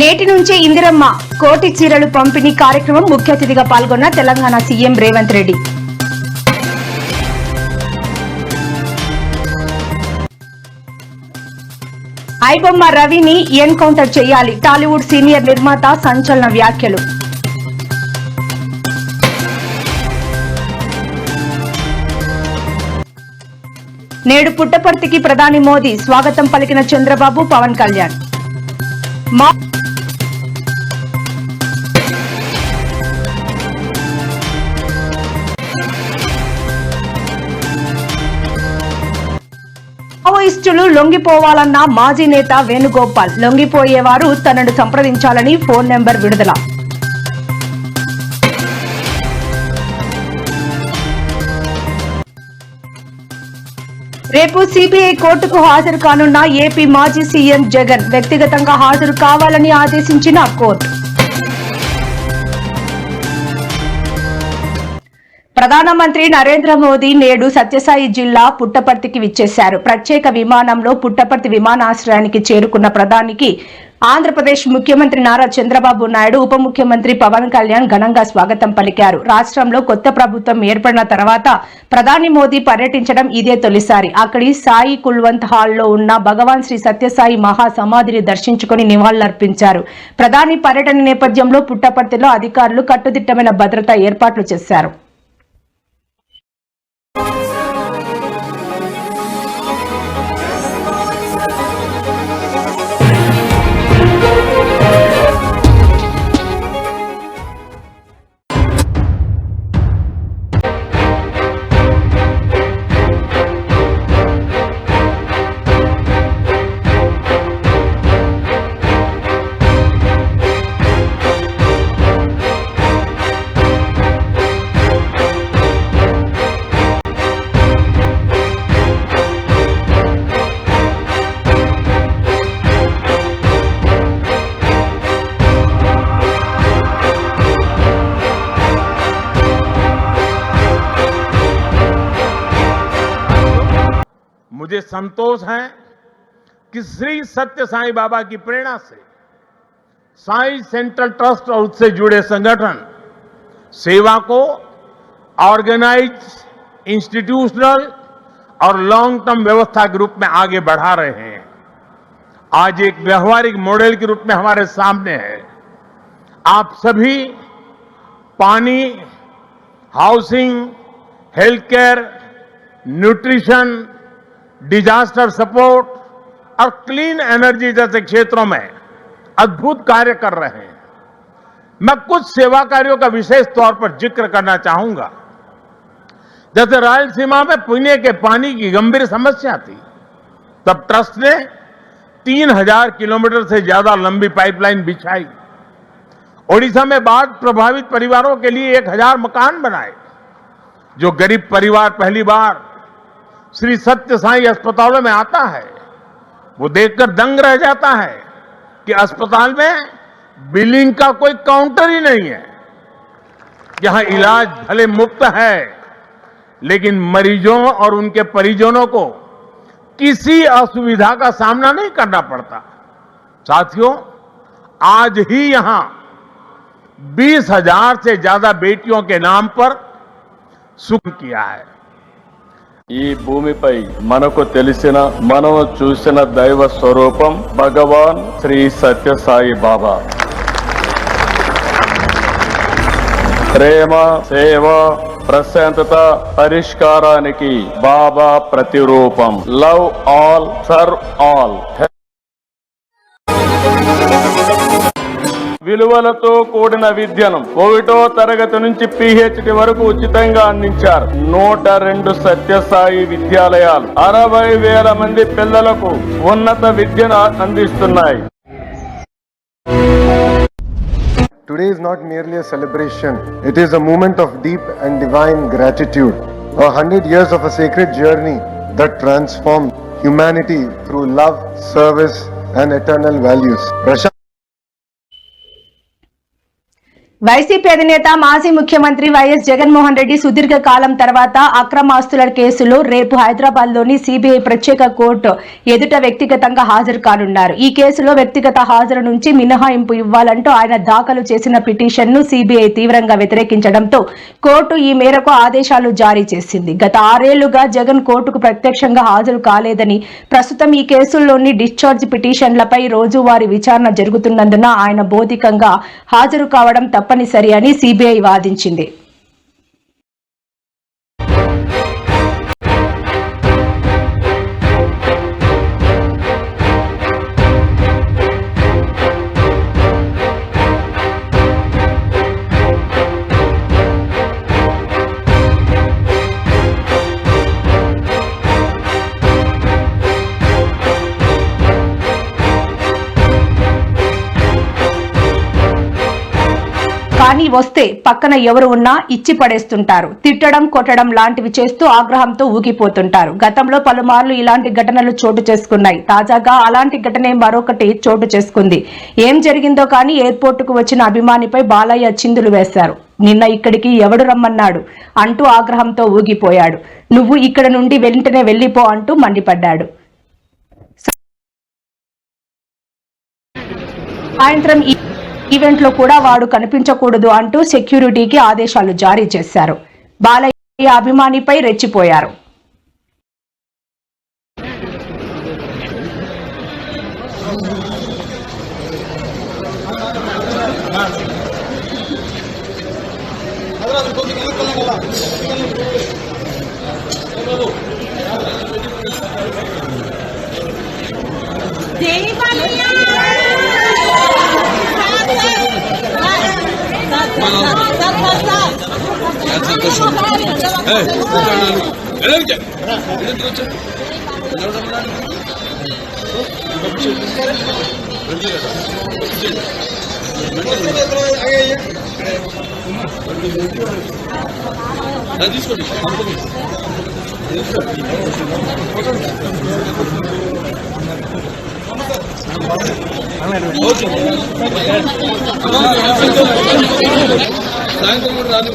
నేటి నుంచే ఇందిరమ్మ కోటి చీరలు పంపిణీ కార్యక్రమం ముఖ్య అతిథిగా పాల్గొన్న తెలంగాణ సీఎం రేవంత్ రెడ్డి. ఐబొమ్మ రవిని ఎన్కౌంటర్ చేయాలి. టాలీవుడ్ సీనియర్ నిర్మాత సంచలన వ్యాఖ్యలు. నేడు పుట్టపర్తికి ప్రధాని మోదీ స్వాగతం పలికిన చంద్రబాబు పవన్ కళ్యాణ్. కమ్యూనిస్టులు లొంగిపోవాలన్న మాజీ నేత వేణుగోపాల్. లొంగిపోయేవారు తనను సంప్రదించాలని ఫోన్ నెంబర్ విడుదల. రేపు సిబిఐ కోర్టుకు హాజరు కానున్న ఏపీ మాజీ సీఎం జగన్ వ్యక్తిగతంగా హాజరు కావాలని ఆదేశించిన కోర్టు. ప్రధానమంత్రి నరేంద్ర మోదీ నేడు సత్యసాయి జిల్లా పుట్టపర్తికి విచ్చేశారు. ప్రత్యేక విమానంలో పుట్టపర్తి విమానాశ్రయానికి చేరుకున్న ప్రధానికి ఆంధ్రప్రదేశ్ ముఖ్యమంత్రి నారా చంద్రబాబు నాయుడు ఉప ముఖ్యమంత్రి పవన్ కళ్యాణ్ ఘనంగా స్వాగతం పలికారు. రాష్ట్రంలో కొత్త ప్రభుత్వం ఏర్పడిన తర్వాత ప్రధాని మోదీ పర్యటించడం ఇదే తొలిసారి. అక్కడి సాయి కుల్వంత్ హాల్లో ఉన్న భగవాన్ శ్రీ సత్యసాయి మహా సమాధిని దర్శించుకుని నివాళులర్పించారు. ప్రధాని పర్యటన నేపథ్యంలో పుట్టపర్తిలో అధికారులు కట్టుదిట్టమైన భద్రతా ఏర్పాట్లు చేశారు. मुझे संतोष है कि श्री सत्य साईं बाबा की प्रेरणा से, साई सेंट्रल ट्रस्ट और उससे जुड़े संगठन, सेवा को ऑर्गेनाइज इंस्टीट्यूशनल और लॉन्ग टर्म व्यवस्था के रूप में आगे बढ़ा रहे हैं। आज एक व्यवहारिक मॉडल के रूप में हमारे सामने है। आप सभी पानी, housing, health care, nutrition disaster support और क्लीन एनर्जी जैसे क्षेत्रों में अद्भुत कार्य कर रहे हैं। मैं कुछ सेवा कार्यों का विशेष तौर पर ज़िक्र करना चाहूँगा। जैसे रायलसीमा में पीने के पानी की गंभीर समस्या थी, तब ट्रस्ट ने तीन हज़ार किलोमीटर से ज़्यादा लंबी पाइपलाइन बिछाई। ओडिशा में बाढ़ प्रभावित परिवारों के लिए एक हज़ार मकान बनाए, जो गरीब परिवार पहली बार श्री सत्य साई अस्पतालों में आता है। वो देखकर दंग रह जाता है कि अस्पताल में बिलिंग का कोई काउंटर ही नहीं है। यहाँ इलाज भले मुफ़्त है, लेकिन मरीजों और उनके परिजनों को किसी असुविधा का सामना नहीं करना पड़ता। साथियों, आज ही यहाँ बीस हज़ार से ज़्यादा बेटियों के नाम पर सुख किया है। ఈ భూమిపై మనకు తెలిసిన మనం చూసిన దైవ స్వరూపం భగవాన్ శ్రీ సత్యసాయి బాబా. ప్రేమ సేవ ప్రశాంతత పరిష్కారానికి బాబా ప్రతిరూపం. Love all serve all. విలువలతో కూడిన విద్యను ఒకటో తరగతి నుంచి పిహెచ్డి వరకు ఉచితంగా అందించారు. నూట రెండు సత్యసాయి విద్యాలయాలు అరవై వేల మంది పిల్లలకు ఉన్నత విద్యను అందిస్తున్నాయి. Today is not merely a celebration it is a moment of deep and divine gratitude a hundred years of a secret journey that transform humanity through love service and eternal values Prashant YCP అధినేత మాజీ ముఖ్యమంత్రి YS Jaganmohan Reddy సుదీర్ఘ కాలం తర్వాత అక్రమాస్తుల కేసులో రేపు హైదరాబాద్లోని CBI ప్రత్యేక court ఎదుట వ్యక్తిగతంగా హాజరు కానున్నారు. ఈ కేసులో వ్యక్తిగత హాజరు నుంచి మినహాయింపు ఇవ్వాలంటూ ఆయన దాఖలు చేసిన పిటిషన్ను సిబిఐ తీవ్రంగా వ్యతిరేకించడంతో కోర్టు ఈ మేరకు ఆదేశాలు జారీ చేసింది. గత ఆరేళ్ళుగా జగన్ కోర్టుకు ప్రత్యక్షంగా హాజరు కాలేదని ప్రస్తుతం ఈ కేసుల్లోని డిశ్చార్జ్ పిటిషన్లపై రోజువారీ విచారణ జరుగుతున్నందున ఆయన భౌతికంగా హాజరు కావడం తప్పనిసరి అని సిబిఐ వాదించింది. కానీ వస్తే పక్కన ఎవరు ఉన్నా ఇచ్చి పడేస్తుంటారు. తిట్టడం కొట్టడం లాంటివి చేస్తూ ఆగ్రహంతో ఊగిపోతుంటారు. గతంలో పలుమార్లు ఇలాంటి ఘటనలు చోటు చేసుకున్నాయి. తాజాగా అలాంటి ఘటనే మరొకటి చోటు చేసుకుంది. ఏం జరిగిందో కానీ ఎయిర్పోర్టుకు వచ్చిన అభిమానిపై బాలయ్య చిందులు వేశారు. నిన్న ఇక్కడికి ఎవడు రమ్మన్నాడు? అంటూ ఆగ్రహంతో ఊగిపోయాడు. నువ్వు ఇక్కడ నుండి వెంటనే వెళ్ళిపో అంటూ మండిపడ్డాడు. సాయంత్రం ఈవెంట్లో కూడా వాడు కనిపించకూడదు అంటూ సెక్యూరిటీకి ఆదేశాలు జారీ చేశారు. బాలయ్య అభిమానిపై రెచ్చిపోయారు. తీసుకోండి సాయంత్రం కూడా రాదు